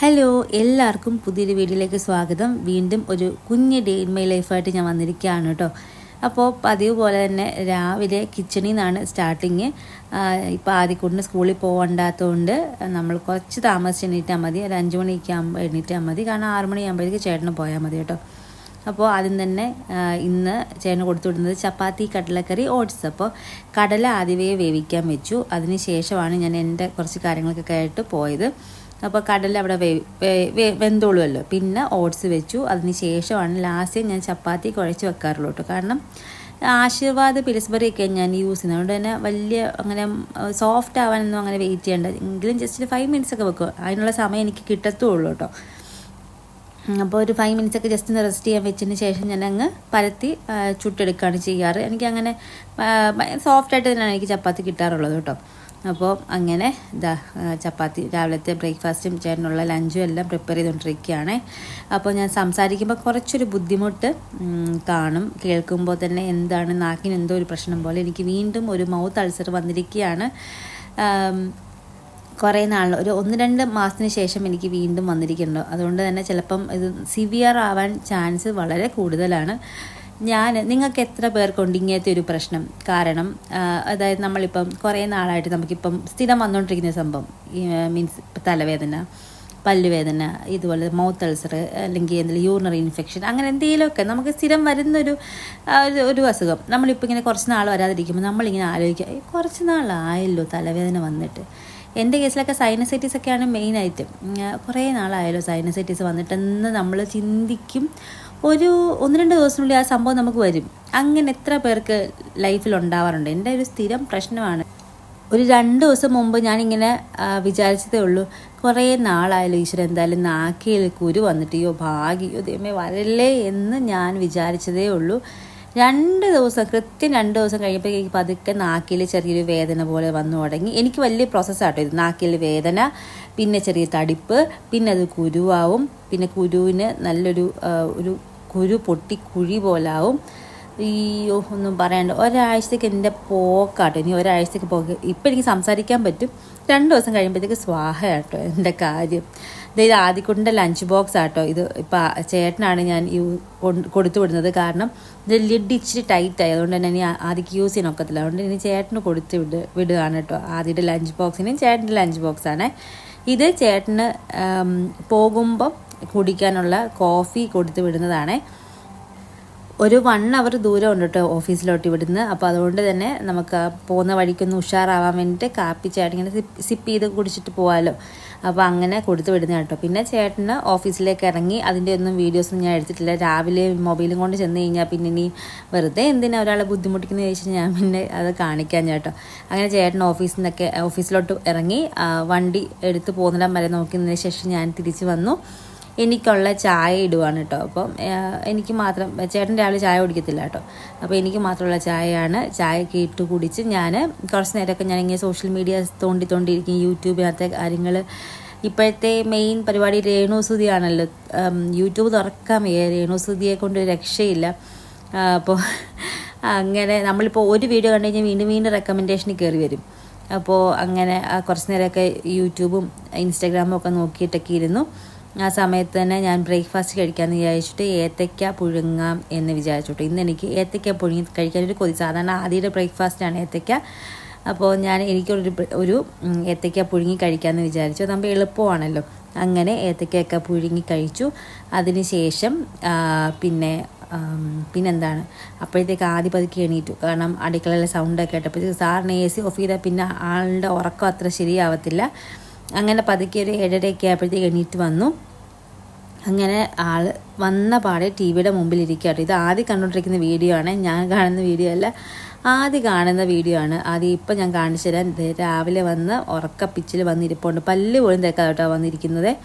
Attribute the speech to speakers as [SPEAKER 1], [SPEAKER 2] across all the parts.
[SPEAKER 1] Hello എല്ലാവർക്കും പുതിയൊരു വീഡിയോയിലേക്ക് സ്വാഗതം. വീണ്ടും ഒരു കുഞ്ഞ് ഡേ ഇൻ മൈ ലൈഫായിട്ട് ഞാൻ വന്നിരിക്കുകയാണ് കേട്ടോ അപ്പോൾ പതിവ് പോലെ തന്നെ രാവിലെ കിച്ചണിൽ നിന്നാണ് സ്റ്റാർട്ടിങ് ഇപ്പോൾ ആദ്യക്കൂട്ടിന് സ്കൂളിൽ പോകണ്ടാത്തതുകൊണ്ട് നമ്മൾ കുറച്ച് താമസിച്ച് എണീറ്റാൽ മതി. ഒരു അഞ്ച് മണിക്ക് ആകുമ്പോൾ എണീറ്റാൽ മതി. കാരണം ആറ് മണിയാകുമ്പോഴേക്ക് ചേട്ടന് പോയാൽ മതി കേട്ടോ അപ്പോൾ ആദ്യം തന്നെ ഇന്ന് ചേട്ടന് കൊടുത്തു വിടുന്നത് ചപ്പാത്തി കടലക്കറി ഓട്സ് അപ്പോൾ കടല ആദ്യമേ വേവിക്കാൻ വെച്ചു. അതിന് ശേഷമാണ് ഞാൻ എന്റെ കുറച്ച് കാര്യങ്ങളൊക്കെ ആയിട്ട് പോയത്. അപ്പോൾ കടല അവിടെ വെന്തോളുമല്ലോ പിന്നെ ഓട്സ് വെച്ചു. അതിന് ശേഷമാണ് ലാസ്റ്റ് ഞാൻ ചപ്പാത്തി കുഴച്ച് വെക്കാറുള്ളൂ കേട്ടോ കാരണം ആശീർവാദ് പിലിസ്ബറി ഒക്കെ ഞാൻ യൂസ് ചെയ്യുന്നത്. അതുകൊണ്ട് തന്നെ വലിയ അങ്ങനെ സോഫ്റ്റ് ആവാനൊന്നും അങ്ങനെ വെയിറ്റ് ചെയ്യേണ്ട. എങ്കിലും ജസ്റ്റ് ഫൈവ് മിനിറ്റ്സ് ഒക്കെ വെക്കും. അതിനുള്ള സമയം എനിക്ക് കിട്ടത്തുള്ളൂ കേട്ടോ അപ്പോൾ ഒരു ഫൈവ് മിനിറ്റ്സ് ഒക്കെ ജസ്റ്റ് ഒന്ന് റെസ്റ്റ് ചെയ്യാൻ വെച്ചതിന് ശേഷം ഞാൻ അങ്ങ് പരത്തി ചുട്ടെടുക്കുകയാണ് ചെയ്യാറ്. എനിക്കങ്ങനെ സോഫ്റ്റ് ആയിട്ട് തന്നെയാണ് എനിക്ക് ചപ്പാത്തി കിട്ടാറുള്ളത് കേട്ടോ അപ്പോൾ അങ്ങനെ ഇതാ ചപ്പാത്തി രാവിലത്തെ ബ്രേക്ക്ഫാസ്റ്റും ചേട്ടനുള്ള ലഞ്ചും എല്ലാം പ്രിപ്പയർ ചെയ്തുകൊണ്ടിരിക്കുകയാണ് അപ്പോൾ ഞാൻ സംസാരിക്കുമ്പോൾ കുറച്ചൊരു ബുദ്ധിമുട്ട് കാണും. കേൾക്കുമ്പോൾ തന്നെ എന്താണ് നാക്കിന് എന്തോ ഒരു പ്രശ്നം പോലെ എനിക്ക് വീണ്ടും ഒരു മൗത്ത് അൾസർ വന്നിരിക്കുകയാണ്. കുറേ നാൾ ഒരു ഒന്ന് രണ്ട് മാസത്തിന് ശേഷം എനിക്ക് വീണ്ടും വന്നിരിക്കുന്നുണ്ട്. അതുകൊണ്ട് തന്നെ ചിലപ്പം ഇത് സിവിയർ ആവാൻ ചാൻസ് വളരെ കൂടുതലാണ്. ഞാൻ നിങ്ങൾക്ക് എത്ര പേർക്കുണ്ട് ഇങ്ങനത്തെ ഒരു പ്രശ്നം? കാരണം അതായത് നമ്മളിപ്പം കുറേ നാളായിട്ട് നമുക്കിപ്പം സ്ഥിരം വന്നുകൊണ്ടിരിക്കുന്ന സംഭവം മീൻസ് തലവേദന പല്ലുവേദന ഇതുപോലെ മൗത്ത് അൾസർ അല്ലെങ്കിൽ എന്തെങ്കിലും യൂറിനറി ഇൻഫെക്ഷൻ അങ്ങനെ എന്തെങ്കിലുമൊക്കെ നമുക്ക് സ്ഥിരം വരുന്നൊരു ഒരു അസുഖം. നമ്മളിപ്പോൾ ഇങ്ങനെ കുറച്ച് നാൾ വരാതിരിക്കുമ്പോൾ നമ്മളിങ്ങനെ ആലോചിക്കുക "ഏയ്, കുറച്ച് നാളായല്ലോ തലവേദന വന്നിട്ട്. എന്റെ കേസിലൊക്കെ സൈനസൈറ്റിസ് ഒക്കെയാണ് മെയിനായിട്ട് കുറേ നാളായല്ലോ സൈനസൈറ്റിസ് വന്നിട്ടെന്ന് നമ്മൾ ചിന്തിക്കും ഒരു ഒന്ന് രണ്ട് ദിവസത്തിനുള്ളിൽ ആ സംഭവം നമുക്ക് വരും. അങ്ങനെ എത്ര പേർക്ക് ലൈഫിൽ ഉണ്ടാവാറുണ്ട്? എന്റെ ഒരു സ്ഥിരം പ്രശ്നമാണ്. ഒരു രണ്ട് ദിവസം മുമ്പ് ഞാനിങ്ങനെ വിചാരിച്ചതേ ഉള്ളൂ കുറേ നാളായാലും ഈശ്വരൻ എന്തായാലും നാക്കിയിൽ കുരു വന്നിട്ട് അയ്യോ ഭാഗ്യോ ദൈവമേ വരല്ലേ എന്ന് ഞാൻ വിചാരിച്ചതേ ഉള്ളൂ. രണ്ട് ദിവസം കൃത്യം രണ്ട് ദിവസം കഴിയുമ്പോഴേക്ക് പതുക്കെ നാക്കിൽ ചെറിയൊരു വേദന പോലെ വന്നു തുടങ്ങി. എനിക്ക് വലിയ പ്രോസസ്സാട്ടോ ഇത്. നാക്കിൽ വേദന പിന്നെ ചെറിയ തടിപ്പ് പിന്നെ അത് കുരുവാവും. പിന്നെ കുരുവിന് നല്ലൊരു ഒരു കുരു പൊട്ടി കുഴി പോലാവും. അയ്യോ ഒന്നും പറയാണ്ട്. ഒരാഴ്ചത്തേക്ക് എന്റെ പോക്കാട്ടോ. ഇനി ഒരാഴ്ചത്തേക്ക് പോക്ക്. ഇപ്പം എനിക്ക് സംസാരിക്കാൻ പറ്റും. രണ്ട് ദിവസം കഴിയുമ്പോഴത്തേക്ക് സ്വാഹ ആട്ടോ എന്റെ കാര്യം. ഇത് ആദ്യക്കുട്ടിന്റെ ലഞ്ച് ബോക്സ് ആട്ടോ. ഇത് ഇപ്പം ചേട്ടനാണ് ഞാൻ ഈ കൊടുത്തു വിടുന്നത്. കാരണം ഇത് ലിഡ് ഇച്ചിരി ടൈറ്റ് ആയി. അതുകൊണ്ട് തന്നെ ഇനി ആദ്യക്ക് യൂസ് ചെയ്യാൻ ഒക്കത്തില്ല. അതുകൊണ്ട് ഇനി ചേട്ടന് കൊടുത്ത് വിട് വിടുകയാണ് കേട്ടോ. ആദ്യയുടെ ലഞ്ച് ബോക്സിനും ചേട്ടന്റെ ലഞ്ച് ബോക്സാണ് ഇത് ചേട്ടന് പോകുമ്പം കുടിക്കാനുള്ള കോഫി കൊടുത്ത് വിടുന്നതാണ്. ഒരു വൺ അവർ ദൂരം ഉണ്ട് കേട്ടോ ഓഫീസിലോട്ട് ഇവിടുന്ന്. അപ്പോൾ അതുകൊണ്ട് തന്നെ നമുക്ക് പോകുന്ന വഴിക്കൊന്ന് ഉഷാറാവാൻ വേണ്ടിയിട്ട് കാപ്പി ചേട്ടൻ ഇങ്ങനെ സിപ്പ് ചെയ്ത് കുടിച്ചിട്ട് പോകാമല്ലോ അപ്പോൾ അങ്ങനെ കൊടുത്തു വിടുന്ന കേട്ടോ. പിന്നെ ചേട്ടന് ഓഫീസിലേക്ക് ഇറങ്ങി അതിന്റെ ഒന്നും വീഡിയോസൊന്നും ഞാൻ എടുത്തിട്ടില്ല. രാവിലെ മൊബൈലും കൊണ്ട് ചെന്ന് കഴിഞ്ഞാൽ പിന്നെ ഇനി വെറുതെ എന്തിനാ ഒരാളെ ബുദ്ധിമുട്ടിക്കുന്ന ചോദിച്ചാൽ ഞാൻ പിന്നെ അത് കാണിക്കാൻ കേട്ടോ. അങ്ങനെ ചേട്ടൻ ഓഫീസിൽ നിന്നൊക്കെ ഓഫീസിലോട്ട് ഇറങ്ങി വണ്ടി എടുത്ത് പോകുന്നിടം വരെ നോക്കിയതിന് ശേഷം ഞാൻ തിരിച്ച് വന്നു. എനിക്കുള്ള ചായ ഇടുവാണ് കേട്ടോ അപ്പം എനിക്ക് മാത്രം ചേട്ടൻ രാവിലെ ചായ കുടിക്കത്തില്ല കേട്ടോ അപ്പോൾ എനിക്ക് മാത്രമുള്ള ചായയാണ്. ചായയൊക്കെ ഇട്ട് കുടിച്ച് ഞാൻ കുറച്ച് നേരമൊക്കെ ഞാനിങ്ങനെ സോഷ്യൽ മീഡിയ തോണ്ടി തോണ്ടിയിരിക്കും യൂട്യൂബിനകത്തെ കാര്യങ്ങൾ ഇപ്പോഴത്തെ മെയിൻ പരിപാടി രേണുസുതിയാണല്ലോ. യൂട്യൂബ് തുറക്കാൻ വയ്യ. രേണുസുതിയെ കൊണ്ട് രക്ഷയില്ല. അപ്പോൾ അങ്ങനെ നമ്മളിപ്പോൾ ഒരു വീഡിയോ കണ്ടു കഴിഞ്ഞാൽ വീണ്ടും വീണ്ടും റെക്കമെൻഡേഷന് കയറി വരും. അപ്പോൾ അങ്ങനെ കുറച്ച് നേരമൊക്കെ യൂട്യൂബും ഇൻസ്റ്റാഗ്രാമും ഒക്കെ നോക്കിയിട്ടൊക്കെ ഇരുന്നു. ആ സമയത്ത് തന്നെ ഞാൻ ബ്രേക്ക്ഫാസ്റ്റ് കഴിക്കാമെന്ന് വിചാരിച്ചിട്ട് ഏത്തയ്ക്ക പുഴുങ്ങാം എന്ന് വിചാരിച്ചു ഇന്ന് എനിക്ക് ഏത്തയ്ക്ക പുഴുങ്ങി കഴിക്കാനൊരു കൊതി. സാധാരണ ആദ്യയുടെ ബ്രേക്ക്ഫാസ്റ്റാണ് ഏത്തയ്ക്ക. അപ്പോൾ ഞാൻ എനിക്കൊരു ഒരു ഏത്തയ്ക്ക പുഴുങ്ങി കഴിക്കാമെന്ന് വിചാരിച്ചു. അതാകുമ്പോൾ എളുപ്പമാണല്ലോ. അങ്ങനെ ഏത്തയ്ക്കയൊക്കെ പുഴുങ്ങി കഴിച്ചു. അതിനുശേഷം ശേഷം പിന്നെ പിന്നെന്താണ്? അപ്പോഴത്തേക്ക് ആദ്യ പതുക്കെ എണീറ്റു. കാരണം അടുക്കളയിലെ സൗണ്ടൊക്കെ കേട്ടപ്പോൾ സാറിന് എ സി ഓഫ് ചെയ്താൽ പിന്നെ ആളുടെ ഉറക്കം അത്ര ശരിയാവത്തില്ല. അങ്ങനെ പതുക്കെ ഒരു ഏഴരയൊക്കെ ആയപ്പോഴത്തേക്ക് എണീറ്റ് വന്നു. അങ്ങനെ ആൾ വന്ന പാടെ ടി വിയുടെ മുമ്പിൽ ഇരിക്കുകയാണ് ഇത് ആദ്യം കണ്ടുകൊണ്ടിരിക്കുന്ന വീഡിയോ ആണ്. ഞാൻ കാണുന്ന വീഡിയോ അല്ല. ആദ്യം കാണുന്ന വീഡിയോ ആണ്. ആദ്യം ഇപ്പം ഞാൻ കാണിച്ചു തരാം. രാവിലെ വന്ന് ഉറക്കപ്പിച്ചിൽ വന്നിരിപ്പുണ്ട്. പല്ല് പോലും തേക്കാതെ കേട്ടോ വന്നിരിക്കുന്നത്.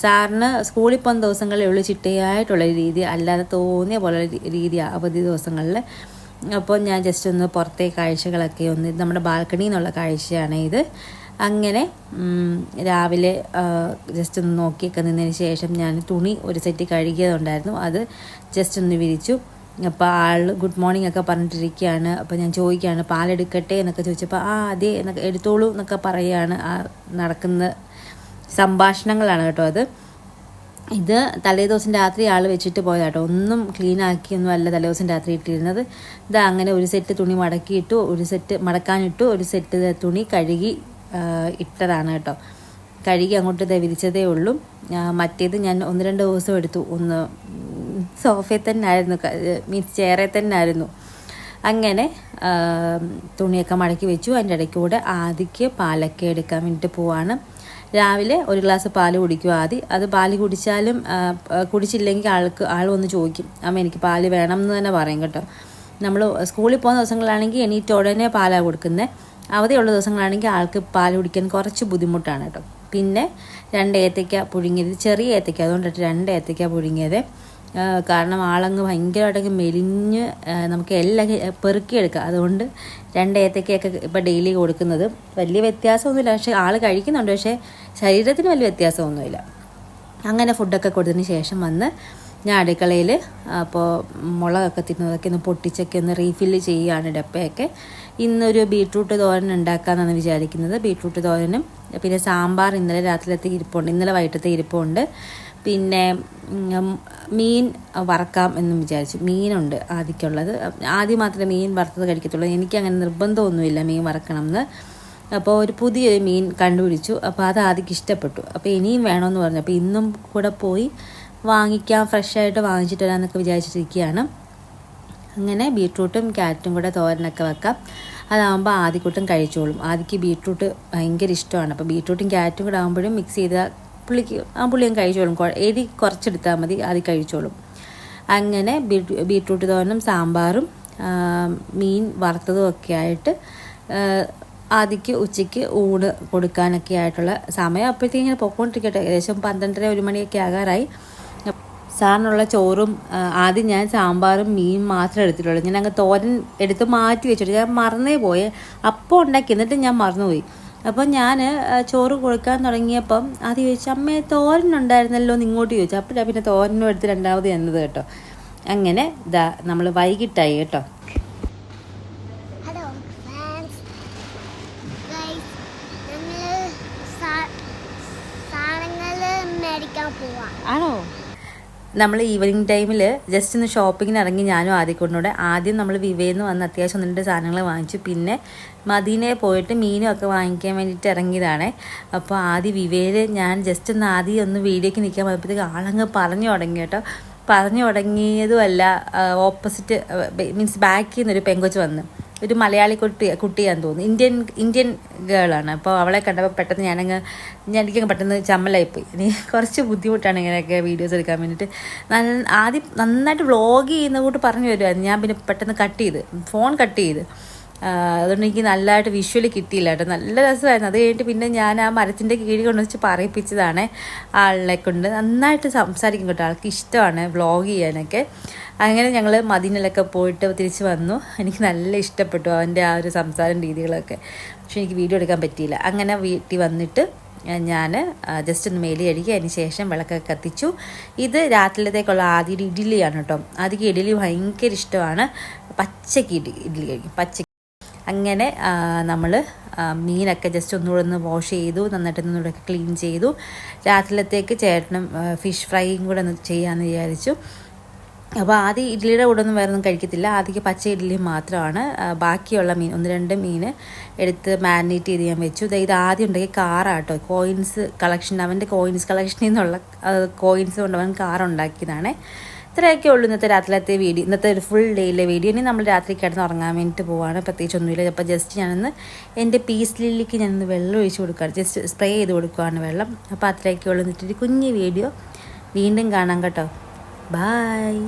[SPEAKER 1] സാറിന് സ്കൂളിൽ പോകുന്ന ദിവസങ്ങളിൽ ഉള്ളു. ചിട്ടയായിട്ടുള്ള രീതി അല്ലാതെ തോന്നിയ പോലെ രീതിയാണ് അവധി ദിവസങ്ങളിൽ. അപ്പോൾ ഞാൻ ജസ്റ്റ് ഒന്ന് പുറത്തെ കാഴ്ചകളൊക്കെ ഒന്ന് നമ്മുടെ ബാൽക്കണിയിൽ നിന്നുള്ള കാഴ്ചയാണ് ഇത്. അങ്ങനെ രാവിലെ ജസ്റ്റ് ഒന്ന് നോക്കിയൊക്കെ നിന്നതിന് ശേഷം ഞാൻ തുണി ഒരു സെറ്റ് കഴുകിയതുണ്ടായിരുന്നു. അത് ജസ്റ്റ് ഒന്ന് വിരിച്ചു. അപ്പോൾ ആൾ ഗുഡ് മോർണിംഗ് ഒക്കെ പറഞ്ഞിട്ടിരിക്കുകയാണ്. അപ്പോൾ ഞാൻ ചോദിക്കുകയാണ് പാലെടുക്കട്ടെ? എന്നൊക്കെ ചോദിച്ചപ്പോൾ ആ അതെ എന്നൊക്കെ എടുത്തോളൂ എന്നൊക്കെ പറയുകയാണ് ആ നടക്കുന്ന സംഭാഷണങ്ങളാണ് കേട്ടോ അത്. ഇത് തലേദിവസം രാത്രി ആൾ വെച്ചിട്ട് പോയതാട്ടോ. ഒന്നും ക്ലീൻ ആക്കിയൊന്നും അല്ല തലേദിവസം രാത്രി ഇട്ടിരുന്നത്. ഇത് അങ്ങനെ ഒരു സെറ്റ് തുണി മടക്കിയിട്ടു ഒരു സെറ്റ് മടക്കാനിട്ടു ഒരു സെറ്റ് തുണി കഴുകി ഇട്ടതാണ് കേട്ടോ. കഴുകി അങ്ങോട്ട് ദേ വിരിച്ചതേ ഉള്ളൂ. മറ്റേത് ഞാൻ ഒന്ന് രണ്ട് ദിവസം എടുത്തു. ഒന്ന് സോഫയിൽ തന്നെ ആയിരുന്നു. മീൻസ് ചെയറിൽ തന്നെ ആയിരുന്നു. അങ്ങനെ തുണിയൊക്കെ മടക്കി വെച്ചു. അതിന്റെ ഇടയ്ക്കൂടെ ആദിക്ക് പാലൊക്കെ എടുക്കാൻ വേണ്ടിയിട്ട് പോവാണ്. രാവിലെ ഒരു ഗ്ലാസ് പാൽ കുടിക്കും ആദ്യം അത് പാൽ കുടിച്ചാലും കുടിച്ചില്ലെങ്കിൽ ആൾക്ക് ആൾ വന്ന് ചോദിക്കും. അമ്മ എനിക്ക് പാൽ വേണം എന്ന് തന്നെ പറയും കേട്ടോ. നമ്മൾ സ്കൂളിൽ പോകുന്ന ദിവസങ്ങളാണെങ്കിൽ എണീറ്റ് ഉടനെ പാലാണ് കൊടുക്കുന്നത് അവധിയുള്ള ദിവസങ്ങളാണെങ്കിൽ ആൾക്ക് പാൽ കുടിക്കാൻ കുറച്ച് ബുദ്ധിമുട്ടാണ് കേട്ടോ. പിന്നെ രണ്ട് ഏത്തയ്ക്ക പുഴുങ്ങിയത് ചെറിയ ഏത്തയ്ക്ക അതുകൊണ്ടിട്ട് രണ്ട് ഏത്തയ്ക്ക പുഴുങ്ങിയത്. കാരണം ആളങ്ങ് ഭയങ്കരമായിട്ടൊക്കെ മെലിഞ്ഞ് നമുക്ക് എല്ലാം പെറുക്കിയെടുക്കാം അതുകൊണ്ട് രണ്ട് ഏത്തയ്ക്കയൊക്കെ ഇപ്പോൾ ഡെയിലി കൊടുക്കുന്നത്. വലിയ വ്യത്യാസമൊന്നുമില്ല. പക്ഷേ ആൾ കഴിക്കുന്നുണ്ട്. പക്ഷേ ശരീരത്തിന് വലിയ വ്യത്യാസമൊന്നുമില്ല. അങ്ങനെ ഫുഡൊക്കെ കൊടുത്തതിന് ശേഷം വന്ന് ഞാൻ അടുക്കളയിൽ അപ്പോൾ മുളകൊക്കെ തിന്നതൊക്കെ ഒന്ന് പൊട്ടിച്ചൊക്കെ ഒന്ന് റീഫില്ല് ചെയ്യുകയാണ് ഡപ്പയൊക്കെ. ഇന്നൊരു ബീട്രൂട്ട് തോരൻ ഉണ്ടാക്കാമെന്നാണ് വിചാരിക്കുന്നത്. ബീട്രൂട്ട് തോരനും പിന്നെ സാമ്പാർ ഇന്നലെ രാത്രിയിലത്തെ ഇരിപ്പുണ്ട് ഇന്നലെ വൈകിട്ടത്തെ ഇരിപ്പുണ്ട്. പിന്നെ മീൻ വറക്കാം എന്നും വിചാരിച്ചു. മീനുണ്ട് ആദ്യക്കുള്ളത് ആദ്യം മാത്രമേ മീൻ വറുത്തത് കഴിക്കത്തുള്ളൂ. എനിക്കങ്ങനെ നിർബന്ധമൊന്നുമില്ല മീൻ വറക്കണം എന്ന് അപ്പോൾ ഒരു പുതിയൊരു മീൻ കണ്ടുപിടിച്ചു. അപ്പോൾ അത് ആദ്യം ഇഷ്ടപ്പെട്ടു. അപ്പോൾ ഇനിയും വേണമെന്ന് പറഞ്ഞു. അപ്പോൾ ഇന്നും കൂടെ പോയി വാങ്ങിക്കാം ഫ്രഷായിട്ട് വാങ്ങിച്ചിട്ട് വരാമെന്നൊക്കെ വിചാരിച്ചിരിക്കുകയാണ് അങ്ങനെ ബീട്രൂട്ടും ക്യാരറ്റും കൂടെ തോരനൊക്കെ വെക്കാം. അതാകുമ്പോൾ ആദ്യക്കൂട്ടും കഴിച്ചോളും. ആദ്യക്ക് ബീട്രൂട്ട് ഭയങ്കര ഇഷ്ടമാണ്. അപ്പോൾ ബീട്രൂട്ടും ക്യാരറ്റും കൂടെ ആകുമ്പോഴും മിക്സ് ചെയ്താൽ പുള്ളിക്ക് ആ പുള്ളിയും കഴിച്ചോളും. എരി കുറച്ചെടുത്താൽ മതി ആദ്യം കഴിച്ചോളും. അങ്ങനെ ബീട്രൂട്ട് തോരനും സാമ്പാറും മീൻ വറുത്തതും ഒക്കെ ആയിട്ട് ആദ്യക്ക് ഉച്ചയ്ക്ക് ഊണ് കൊടുക്കാനൊക്കെ ആയിട്ടുള്ള സമയം. അപ്പോഴത്തേക്കും ഇങ്ങനെ പൊക്കോണ്ടിരിക്കട്ടെ. ഏകദേശം പന്ത്രണ്ടര ഒരു മണിയൊക്കെ ആകാറായി. സാറിനുള്ള ചോറും ആദ്യം ഞാൻ സാമ്പാറും മീൻ മാത്രമേ എടുത്തിട്ടുള്ളൂ. ഞാൻ അങ്ങ് തോരൻ എടുത്ത് മാറ്റി വെച്ചിട്ട് ഞാൻ മറന്നേ പോയെ. അപ്പോൾ ഉണ്ടാക്കി. എന്നിട്ട് ഞാൻ മറന്നുപോയി. അപ്പോൾ ഞാൻ ചോറ് കൊടുക്കാൻ തുടങ്ങിയപ്പം അത് ചോദിച്ചു അമ്മേ തോരൻ ഉണ്ടായിരുന്നല്ലോ എന്ന് ഇങ്ങോട്ട് ചോദിച്ചു. അപ്പോഴാണ് പിന്നെ തോരനും എടുത്ത് രണ്ടാമത് എന്നത് കേട്ടോ. അങ്ങനെ ഇതാ നമ്മൾ വൈകിട്ടായി കേട്ടോ
[SPEAKER 2] ഹലോ ഫാൻസ് ഗൈസ് ഞങ്ങൾ സാധനങ്ങൾ മേടിക്കാൻ പോവാം
[SPEAKER 1] ആണോ നമ്മൾ ഈവനിങ് ടൈമിൽ ജസ്റ്റ് ഒന്ന് ഷോപ്പിങ്ങിന് ഇറങ്ങി ഞാനും ആദ്യം കൊണ്ടുകൂടെ ആദ്യം നമ്മൾ വിവേന്ന് വന്ന് അത്യാവശ്യം ഒന്ന് രണ്ട് സാധനങ്ങൾ വാങ്ങിച്ചു. പിന്നെ മദീനയെ പോയിട്ട് മീനും ഒക്കെ വാങ്ങിക്കാൻ വേണ്ടിയിട്ട് ഇറങ്ങിയതാണ്. അപ്പോൾ ആദ്യം വിവേയിൽ ഞാൻ ജസ്റ്റ് ഒന്ന് ആദ്യം ഒന്ന് വീഡിയോക്ക് നിൽക്കാൻ പോയപ്പോഴത്തേക്ക് ആളങ്ങ് പറഞ്ഞു തുടങ്ങി കേട്ടോ. പറഞ്ഞു തുടങ്ങിയതുമല്ല ഓപ്പോസിറ്റ് മീൻസ് ബാക്കിൽ നിന്നൊരു പെങ്കൊച്ച് വന്ന്. ഒരു മലയാളി കുട്ടി കുട്ടിയാന്ന് തോന്നുന്നു. ഇന്ത്യൻ ഇന്ത്യൻ ഗേളാണ് അപ്പോൾ അവളെ കണ്ടപ്പോൾ പെട്ടെന്ന് ഞാനങ്ങ് ഞാൻ എനിക്കങ്ങ് പെട്ടെന്ന് ചമ്മലായിപ്പോയി. ഇനി കുറച്ച് ബുദ്ധിമുട്ടാണ് ഇങ്ങനെയൊക്കെ വീഡിയോസ് എടുക്കാൻ വേണ്ടിയിട്ട് ആദ്യം നന്നായിട്ട് വ്ളോഗ് ചെയ്യുന്ന കൂട്ട് പറഞ്ഞു വരുമായിരുന്നു ഞാൻ പിന്നെ പെട്ടെന്ന് കട്ട് ചെയ്ത് ഫോൺ കട്ട് ചെയ്ത്. അതുകൊണ്ട് എനിക്ക് നല്ലതായിട്ട് വിഷ്വലി കിട്ടിയില്ല കേട്ടോ. നല്ല രസമായിരുന്നു. അത് കഴിഞ്ഞിട്ട് പിന്നെ ഞാൻ ആ മരത്തിന്റെ കീഴിൽ കൊണ്ടുവച്ച് പറയിപ്പിച്ചതാണ് ആളിനെ കൊണ്ട്. നന്നായിട്ട് സംസാരിക്കും കേട്ടോ. ആൾക്ക് ഇഷ്ടമാണ് വ്ളോഗ് ചെയ്യാനൊക്കെ. അങ്ങനെ ഞങ്ങൾ മദീനയിലൊക്കെ പോയിട്ട് തിരിച്ച് വന്നു. എനിക്ക് നല്ല ഇഷ്ടപ്പെട്ടു അവന്റെ ആ ഒരു സംസാരം രീതികളൊക്കെ. പക്ഷെ എനിക്ക് വീഡിയോ എടുക്കാൻ പറ്റിയില്ല. അങ്ങനെ വീട്ടിൽ വന്നിട്ട് ഞാൻ ജസ്റ്റ് ഒന്ന് മേലി അടിക്കുക. അതിന് ശേഷം വിളക്കൊക്കെ കത്തിച്ചു. ഇത് രാത്രിയിലത്തേക്കുള്ള ആദ്യം ഇഡ്ഡലിയാണ് കേട്ടോ. ആദ്യം ഇഡ്ഡലി ഭയങ്കര ഇഷ്ടമാണ്. പച്ചക്ക് ഇഡ്ഡലി കഴിക്കും പച്ച അങ്ങനെ നമ്മൾ മീനൊക്കെ ജസ്റ്റ് ഒന്നുകൂടെ ഒന്ന് വാഷ് ചെയ്തു നന്നായിട്ട് ഒന്നുകൂടെ ക്ലീൻ ചെയ്തു. രാത്രിയിലത്തേക്ക് ചേട്ടനും ഫിഷ് ഫ്രൈയും കൂടെ ഒന്ന് ചെയ്യാമെന്ന് വിചാരിച്ചു. അപ്പോൾ ആദ്യം ഇഡ്ഡലിയുടെ കൂടെ ഒന്നും വേറെ ഒന്നും കഴിക്കത്തില്ല. ആദ്യം പച്ച ഇഡ്ഡലി മാത്രമാണ്. ബാക്കിയുള്ള മീൻ ഒന്ന് രണ്ട് മീൻ എടുത്ത് മാരിനേറ്റ് ചെയ്ത് ഞാൻ വെച്ചു. ഇത് ആദ്യം ഉണ്ടെങ്കിൽ കാറാട്ടോ. കോയിൻസ് കളക്ഷൻ അവന്റെ കോയിൻസ് കളക്ഷനിൽ നിന്നുള്ള കോയിൻസ് കൊണ്ട് അവൻ കാർ ഉണ്ടാക്കിയതാണ്. ഇത്രയൊക്കെ ഉള്ളൂ ഇന്നത്തെ രാത്രിയിലത്തെ വീഡിയോ. ഇന്നത്തെ ഒരു ഫുൾ ഡേയിലെ വീഡിയോ. ഇനി നമ്മൾ രാത്രി കിടന്ന് ഉറങ്ങാൻ വേണ്ടിയിട്ട് പോവാണ്. പ്രത്യേകിച്ച് ഒന്നുമില്ല. അപ്പോൾ ജസ്റ്റ് ഞാനൊന്ന് എന്റെ പീസ് ലില്ലിക്ക് ഞാനൊന്ന് വെള്ളം ഒഴിച്ച് കൊടുക്കുകയാണ് ജസ്റ്റ് സ്പ്രേ ചെയ്ത് കൊടുക്കുകയാണ് വെള്ളം. അപ്പോൾ അത്രയൊക്കെ ഉള്ളൂ. എന്നിട്ടൊരു കുഞ്ഞ് വീഡിയോ. വീണ്ടും കാണാം കേട്ടോ. ബായ്